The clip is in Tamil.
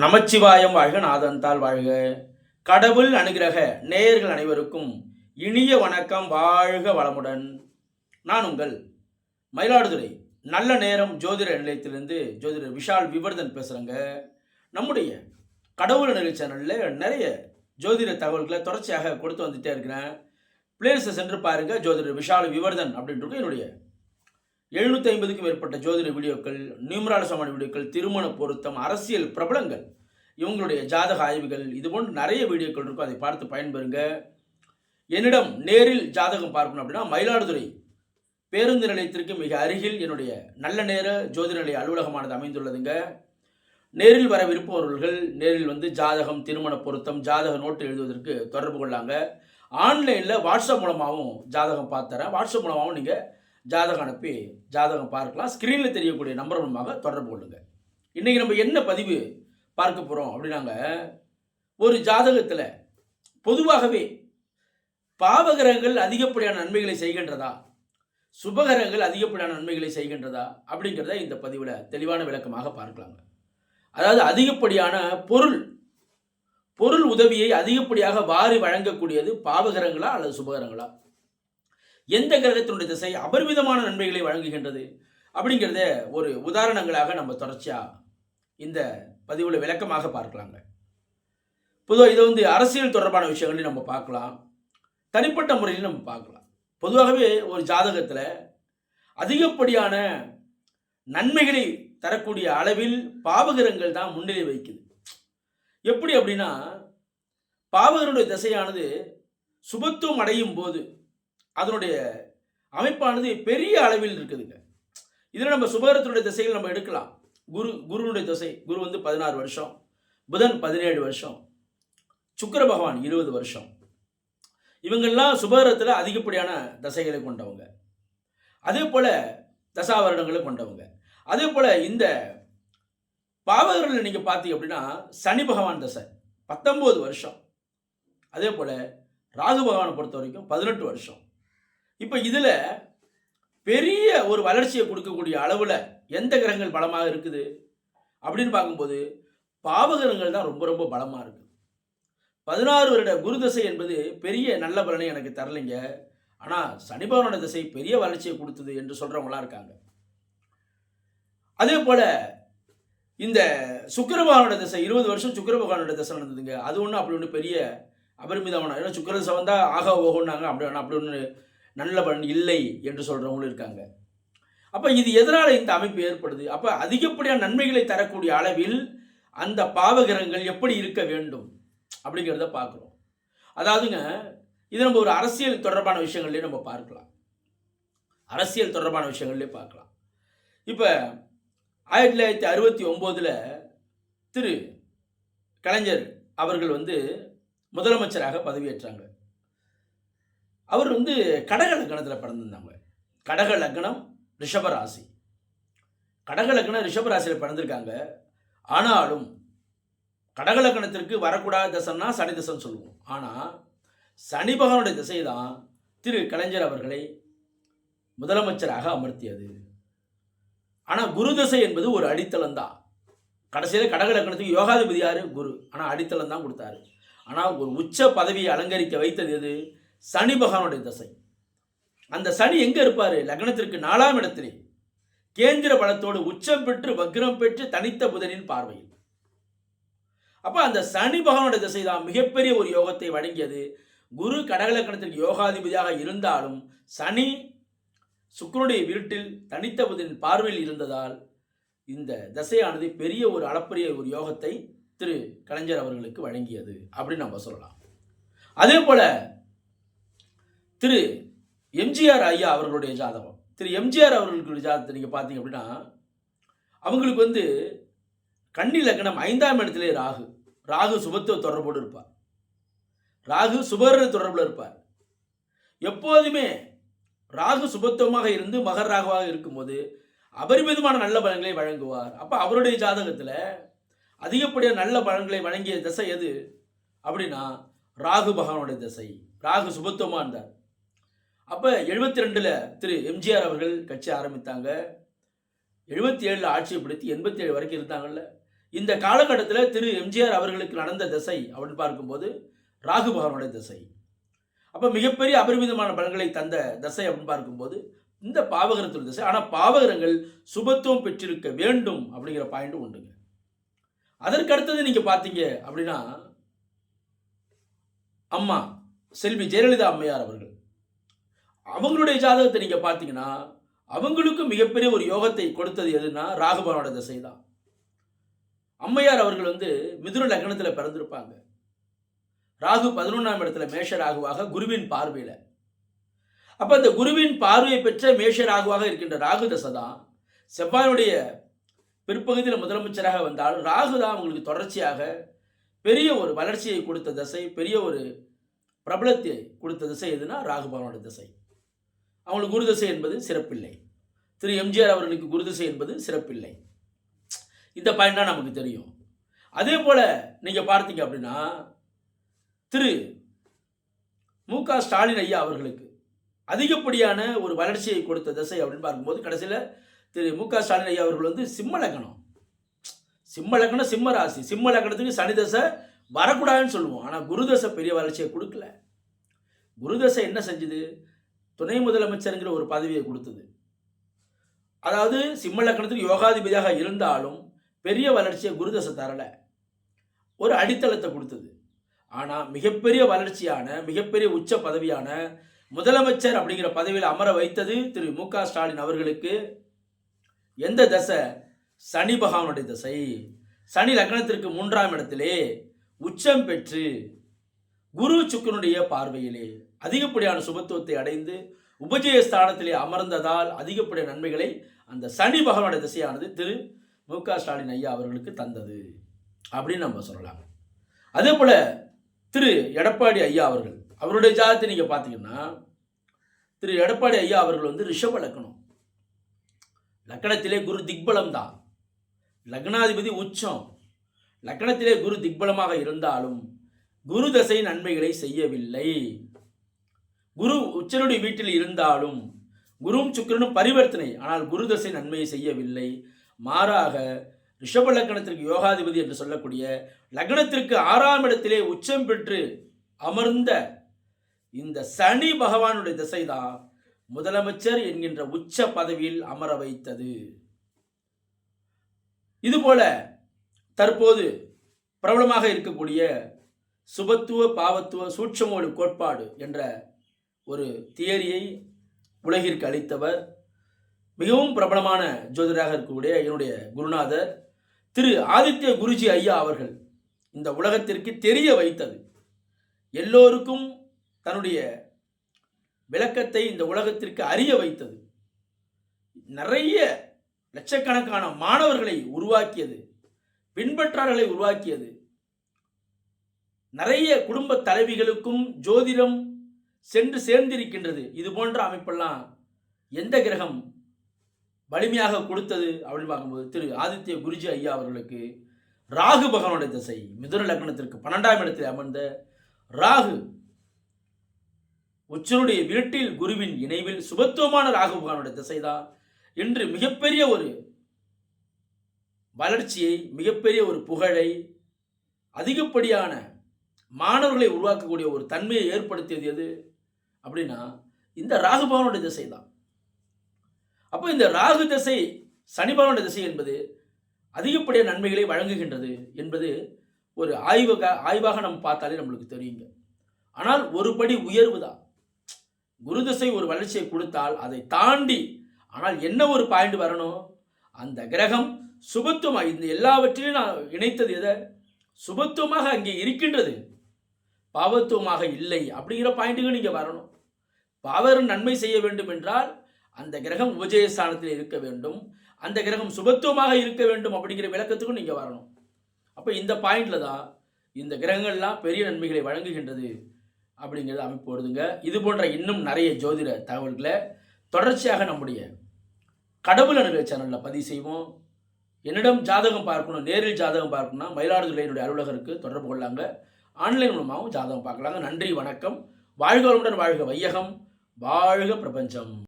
நமச்சிவாயம் வாழ்க நாதந்தால் வாழ்க. கடவுள் அனுகிரக நேயர்கள் அனைவருக்கும் இனிய வணக்கம் வாழ்க வளமுடன். நான் உங்கள் மயிலாடுதுறை நல்ல நேரம் ஜோதிட நிலையத்திலிருந்து ஜோதிடர் விஷால் விவர்தன் பேசுகிறேங்க நம்முடைய கடவுள் நிலை சேனலில் நிறைய ஜோதிட தகவல்களை தொடர்ச்சியாக கொடுத்து வந்துட்டே இருக்கிறேன். பிளேஸை சென்று பாருங்கள் ஜோதிடர் விஷால் விவர்தன் அப்படின்றது என்னுடைய எழுநூற்றி ஐம்பதுக்கும் மேற்பட்ட ஜோதிட வீடியோக்கள் நியூமரால வீடியோக்கள் திருமண பொருத்தம் அரசியல் பிரபலங்கள் இவங்களுடைய ஜாதக ஆய்வுகள் இது போன்ற நிறைய வீடியோக்கள் இருக்கும். அதை பார்த்து பயன்பெறுங்க. என்னிடம் நேரில் ஜாதகம் பார்க்கணும் அப்படின்னா மயிலாடுதுறை பேருந்து நிலையத்திற்கு மிக அருகில் என்னுடைய நல்ல நேர ஜோதி நிலைய அலுவலகமானது அமைந்துள்ளதுங்க. நேரில் வர விருப்பவர்கள் நேரில் வந்து ஜாதகம் திருமண பொருத்தம் ஜாதக நோட்டு எழுதுவதற்கு தொடர்பு கொள்ளாங்க. ஆன்லைனில் வாட்ஸ்அப் மூலமாகவும் ஜாதகம் பார்த்துறேன் வாட்ஸ்அப் மூலமாகவும் நீங்கள் ஜாதகம் அனுப்பி ஜாதகம் பார்க்கலாம். ஸ்க்ரீனில் தெரியக்கூடிய நம்பர் மூலமாக தொடர்பு கொள்ளுங்கள் இன்றைக்கி நம்ம என்ன பதிவு பார்க்க போகிறோம் அப்படின்னாங்க. ஒரு ஜாதகத்தில் பொதுவாகவே பாவகிரகங்கள் அதிகப்படியான நன்மைகளை செய்கின்றதா? சுபகிரகங்கள் அதிகப்படியான நன்மைகளை செய்கின்றதா? அப்படிங்கிறத இந்த பதிவில் தெளிவான விளக்கமாக பார்க்கலாங்க. அதாவது அதிகப்படியான பொருள் பொருள் உதவியை அதிகப்படியாக வாரி வழங்கக்கூடியது பாவகிரகங்களா அல்லது சுபகிரகங்களா எந்த கிரகத்தினுடைய திசை அபரிமிதமான நன்மைகளை வழங்குகின்றது? அப்படிங்கிறத ஒரு உதாரணங்களாக நம்ம தொடர்ச்சியாக இந்த பதிவில் விளக்கமாக பார்க்கலாங்க. பொதுவாக இதை வந்து அரசியல் தொடர்பான விஷயங்களையும் நம்ம பார்க்கலாம். தனிப்பட்ட முறையில் நம்ம பார்க்கலாம். பொதுவாகவே ஒரு ஜாதகத்தில் அதிகப்படியான நன்மைகளை தரக்கூடிய அளவில் பாவகிரங்கள் தான் முன்னிலை வைக்குது எப்படி அப்படின்னா பாவகருடைய திசையானது சுபத்துவம் அடையும் போது அதனுடைய அமைப்பானது பெரிய அளவில் இருக்குதுங்க. இதில் நம்ம சுபகரத்தினுடைய திசைகள் நம்ம எடுக்கலாம். குரு குருனுடைய தசை குரு வந்து பதினாறு வருஷம் புதன் பதினேழு வருஷம் சுக்கர பகவான் இருபது வருஷம். இவங்கெல்லாம் சுபகரத்தில் அதிகப்படியான தசைகளை கொண்டவங்க. அதே போல் தசாவரணங்களை கொண்டவங்க. அதே போல் இந்த பாவகர்களில் நீங்கள் பார்த்தீங்க அப்படின்னா சனி பகவான் தசை பத்தொம்போது வருஷம். அதே போல் ராகு பகவானை பொறுத்த வரைக்கும் பதினெட்டு வருஷம். இப்போ இதில் பெரிய ஒரு வளர்ச்சியை கொடுக்கக்கூடிய அளவில் எந்த கிரகங்கள் பலமாக இருக்குது? அப்படின்னு பார்க்கும்போது பாவகிரகங்கள் தான் ரொம்ப ரொம்ப பலமாக இருக்குது பதினாறு வருட குரு தசை என்பது பெரிய நல்ல பலனை எனக்கு தரலைங்க. ஆனால் சனிபவனோட திசை பெரிய வளர்ச்சியை கொடுத்தது என்று சொல்கிறவங்களாம் இருக்காங்க. அதே போல் இந்த சுக்கரபகவானோட திசை இருபது வருஷம் சுக்கரபகவானோட திசை நடந்ததுங்க. அது ஒன்றும் அப்படி ஒன்று பெரிய அபரிமிதமான ஏன்னா சுக்கர திசை வந்தால் ஆக ஓகோன்னாங்க. அப்படி ஒன்று அப்படி ஒன்று நல்ல பலன் இல்லை என்று சொல்கிறவங்களும் இருக்காங்க. அப்போ இது எதனால் இந்த அமைப்பு ஏற்படுது? அப்போ அதிகப்படியான நன்மைகளை தரக்கூடிய அளவில் அந்த பாவகிரகங்கள் எப்படி இருக்க வேண்டும் அப்படிங்கிறத பார்க்குறோம். அதாவதுங்க இது நம்ம ஒரு அரசியல் தொடர்பான விஷயங்கள்லேயே நம்ம பார்க்கலாம். அரசியல் தொடர்பான விஷயங்கள்லேயே பார்க்கலாம். இப்போ ஆயிரத்தி தொள்ளாயிரத்தி அறுபத்தி ஒம்போதில் திரு கலைஞர் அவர்கள் வந்து முதலமைச்சராக பதவியேற்றாங்க. அவர் வந்து கடக லக்னத்தில் பிறந்திருந்தாங்க. கடக லக்னம் ரிஷபராசி. கடகலக்கணம் ரிஷபராசியில் பிறந்திருக்காங்க. ஆனாலும் கடகலக்கணத்திற்கு வரக்கூடாத தசைன்னா சனி தசைன்னு சொல்லுவோம். ஆனால் சனி பகவானுடைய திசை தான் திரு கலைஞர் அவர்களை முதலமைச்சராக அமர்த்தியது. ஆனால் குரு திசை என்பது ஒரு அடித்தளம் தான். கடைசியில் கடகலக்கணத்துக்கு யோகாதிபதி யார்? குரு. ஆனால் அடித்தளம் தான் கொடுத்தாரு. ஆனால் ஒரு உச்ச பதவியை அலங்கரிக்க வைத்தது எது? சனி பகவானுடைய தசை. அந்த சனி எங்கே இருப்பார்? லக்னத்திற்கு நாலாம் இடத்திலே. கேந்திர பலத்தோடு உச்சம் பெற்று வக்ரம் பெற்று தனித்த புதனின் பார்வையில். அப்போ அந்த சனி பகவானுடைய திசை தான் மிகப்பெரிய ஒரு யோகத்தை வழங்கியது. குரு கடகலக்கணத்திற்கு யோகாதிபதியாக இருந்தாலும் சனி சுக்கரனுடைய வீட்டில் தனித்த புதனின் பார்வையில் இருந்ததால் இந்த தசையானது பெரிய ஒரு அளப்பரிய ஒரு யோகத்தை திரு கலைஞர் அவர்களுக்கு வழங்கியது அப்படின்னு நம்ம சொல்லலாம். அதே போல திரு எம்ஜிஆர் ஐயா அவர்களுடைய ஜாதகம். திரு எம்ஜிஆர் அவர்களுடைய ஜாதகத்தை நீங்கள் பார்த்தீங்க அப்படின்னா அவங்களுக்கு வந்து கன்னி லக்னம் ஐந்தாம் இடத்திலே ராகு. ராகு சுபத்துவ தொடர்போடு இருப்பார். ராகு சுபர தொடர்பில் இருப்பார். எப்போதுமே ராகு சுபத்துவமாக இருந்து மகர் ராகுவாக இருக்கும்போது அபரிமிதமான நல்ல பலன்களை வழங்குவார். அப்போ அவருடைய ஜாதகத்தில் அதிகப்படியான நல்ல பலன்களை வழங்கிய திசை எது? அப்படின்னா ராகு பகவானுடைய திசை. ராகு சுபத்துவமாக இருந்தார். அப்போ எழுபத்தி ரெண்டில் திரு எம்ஜிஆர் அவர்கள் கட்சி ஆரம்பித்தாங்க. எழுபத்தி ஏழில் ஆட்சியை பிடித்து எண்பத்தி ஏழு வரைக்கும் இருந்தாங்கல்ல. இந்த காலகட்டத்தில் திரு எம்ஜிஆர் அவர்களுக்கு நடந்த திசை அப்படின்னு பார்க்கும்போது ராகு பகவானுடைய திசை. அப்போ மிகப்பெரிய அபரிமிதமான பலன்களை தந்த திசை அப்படின்னு பார்க்கும்போது இந்த பாவகரத்தில் திசை. ஆனால் பாவகரங்கள் சுபத்துவம் பெற்றிருக்க வேண்டும் அப்படிங்கிற பாயிண்ட் உண்டுங்க. அதற்கு அடுத்தது நீங்கள் பார்த்தீங்க அப்படின்னா அம்மா செல்வி ஜெயலலிதா அம்மையார் அவர்கள். அவங்களுடைய ஜாதகத்தை நீங்கள் பார்த்தீங்கன்னா அவங்களுக்கு மிகப்பெரிய ஒரு யோகத்தை கொடுத்தது எதுன்னா ராகுபவனோட திசை தான் அம்மையார் அவர்கள் வந்து மிதுன லக்னத்தில் பிறந்திருப்பாங்க. ராகு பதினொன்றாம் இடத்துல மேஷ ராகுவாக குருவின் பார்வையில். அப்போ அந்த குருவின் பார்வையை பெற்ற மேஷ ராகுவாக இருக்கின்ற ராகு தசை தான் செவ்வாயுடைய பிற்பகுதியில் முதலமைச்சராக வந்தாலும் ராகு தான் அவங்களுக்கு தொடர்ச்சியாக பெரிய ஒரு வளர்ச்சியை கொடுத்த திசை பெரிய ஒரு பிரபலத்தை கொடுத்த திசை எதுனா ராகுபவனோட திசை. அவங்களுக்கு குருதசை என்பது சிறப்பில்லை. திரு எம்ஜிஆர் அவர்களுக்கு குருதிசை என்பது சிறப்பில்லை. இந்த பாயிண்ட் தான் நமக்கு தெரியும். அதே போல் நீங்கள் பார்த்தீங்க அப்படின்னா திரு மு க ஸ்டாலின் ஐயா அவர்களுக்கு அதிகப்படியான ஒரு வளர்ச்சியை கொடுத்த திசை அப்படின்னு பார்க்கும்போது கடைசியில் திரு மு க ஸ்டாலின் ஐயா அவர்கள் வந்து சிம்ம லக்னம். சிம்ம லக்னம் சிம்ம ராசி. சிம்ம லக்னத்துக்கு சனி தசை வரக்கூடாதுன்னு சொல்லுவோம். ஆனால் குருதசை பெரிய வளர்ச்சியை கொடுக்கல. குருதசை என்ன செஞ்சுது? துணை முதலமைச்சருங்கிற ஒரு பதவியை கொடுத்தது. அதாவது சிம்ம யோகாதிபதியாக இருந்தாலும் பெரிய வளர்ச்சியை குருதசை தரல. ஒரு அடித்தளத்தை கொடுத்தது. ஆனால் மிகப்பெரிய வளர்ச்சியான மிகப்பெரிய உச்ச பதவியான முதலமைச்சர் அப்படிங்கிற பதவியில் அமர வைத்தது திரு மு க ஸ்டாலின் அவர்களுக்கு. எந்த தசை? சனி பகவானுடைய தசை. சனி லக்னத்திற்கு மூன்றாம் இடத்திலே உச்சம் பெற்று குரு சுக்கரனுடைய பார்வையிலே அதிகப்படியான சுபத்துவத்தை அடைந்து உபஜய ஸ்தானத்திலே அமர்ந்ததால் அதிகப்படிய நன்மைகளை அந்த சனி பகவானுடைய திசையானது திரு மு க ஸ்டாலின் ஐயா அவர்களுக்கு தந்தது அப்படின்னு நம்ம சொல்லலாம். அதே போல திரு எடப்பாடி ஐயா அவர்கள் அவருடைய ஜாதத்தை நீங்க பார்த்தீங்கன்னா திரு எடப்பாடி ஐயா அவர்கள் வந்து ரிஷப லக்னம். லக்கணத்திலே குரு திக்பலம் தான் லக்னாதிபதி உச்சம். லக்கணத்திலே குரு திக்பலமாக இருந்தாலும் குரு தசை நன்மைகளை செய்யவில்லை. குரு உச்சனுடைய வீட்டில் இருந்தாலும் குருவும் சுக்கிரனும் பரிவர்த்தனை. ஆனால் குரு தசை நன்மையை செய்யவில்லை. மாறாக ரிஷப லக்னத்திற்கு யோகாதிபதி என்று சொல்லக்கூடிய லக்னத்திற்கு ஆறாம் இடத்திலே உச்சம் பெற்று அமர்ந்த இந்த சனி பகவானுடைய திசைதான் முதலமைச்சர் என்கின்ற உச்ச பதவியில் அமர வைத்தது. இதுபோல தற்போது பிரபலமாக இருக்கக்கூடிய சுபத்துவ பாவத்துவ சூட்சமோடு கோட்பாடு என்ற ஒரு தியரியை உலகிற்கு அளித்தவர் மிகவும் பிரபலமான ஜோதிடராக இருக்கக்கூடிய என்னுடைய குருநாதர் திரு ஆதித்ய குருஜி ஐயா அவர்கள் இந்த உலகத்திற்கு தெரிய வைத்தது. எல்லோருக்கும் தன்னுடைய விளக்கத்தை இந்த உலகத்திற்கு அறிய வைத்தது. நிறைய லட்சக்கணக்கான மாணவர்களை உருவாக்கியது பின்பற்றாளர்களை உருவாக்கியது. நிறைய குடும்ப தலைவிகளுக்கும் ஜோதிடம் சென்று சேர்ந்திருக்கின்றது. இது போன்ற அமைப்பெல்லாம் எந்த கிரகம் வலிமையாக கொடுத்தது அப்படின்னு பார்க்கும்போது திரு ஆதித்ய குருஜி ஐயா அவர்களுக்கு ராகு பகவானுடைய திசை. மிதுன லக்னத்திற்கு பன்னெண்டாம் இடத்தில் அமர்ந்த ராகு உச்சனுடைய வீட்டில் குருவின் இணைவில் சுபத்துவமான ராகு பகவானுடைய திசைதான். இன்று மிகப்பெரிய ஒரு வளர்ச்சியை மிகப்பெரிய ஒரு புகழை அதிகப்படியான மாணவர்களை உருவாக்கக்கூடிய ஒரு தன்மையை ஏற்படுத்தியது எது? அப்படின்னா இந்த ராகுபவனுடைய திசை தான். அப்போ இந்த ராகு திசை சனிபவனுடைய திசை என்பது அதிகப்படிய நன்மைகளை வழங்குகின்றது என்பது ஒரு ஆய்வக ஆய்வாக நம்ம பார்த்தாலே நம்மளுக்கு தெரியுங்க. ஆனால் ஒரு படி உயர்வு தான். குரு திசை ஒரு வளர்ச்சியை கொடுத்தால் அதை தாண்டி ஆனால் என்ன ஒரு பாயிண்ட் வரணும்? அந்த கிரகம் சுபத்துவமாக இந்த எல்லாவற்றிலையும் நான் இணைத்தது எதை? சுபத்துவமாக அங்கே இருக்கின்றது. பாவத்துவமாக இல்லை அப்படிங்கிற பாயிண்ட்டுக்கு நீங்கள் வரணும். பாவர் நன்மை செய்ய வேண்டும் என்றால் அந்த கிரகம் உபஜயஸ்தானத்தில் இருக்க வேண்டும். அந்த கிரகம் சுபத்துவமாக இருக்க வேண்டும் அப்படிங்கிற விளக்கத்துக்கும் நீங்கள் வரணும். அப்போ இந்த பாயிண்டில் தான் இந்த கிரகங்கள்லாம் பெரிய நன்மைகளை வழங்குகின்றது அப்படிங்கிறது அமைப்பு வருதுங்க. இது போன்ற இன்னும் நிறைய ஜோதிட தகவல்களை தொடர்ச்சியாக நம்முடைய கடவுள் அணுகல் சேனலில் பதிவு செய்வோம். என்னிடம் ஜாதகம் பார்க்கணும் நேரில் ஜாதகம் பார்க்கணும்னா மயிலாடுதுறையினுடைய அலுவலகருக்கு தொடர்பு கொள்ளாங்க. ஆன்லைன் மூலமாகவும் ஜாதகம் பார்க்கலாங்க நன்றி வணக்கம். வாழ்க வளமுடன் வாழ்க வையகம். வாழ்க பிரபஞ்சம்.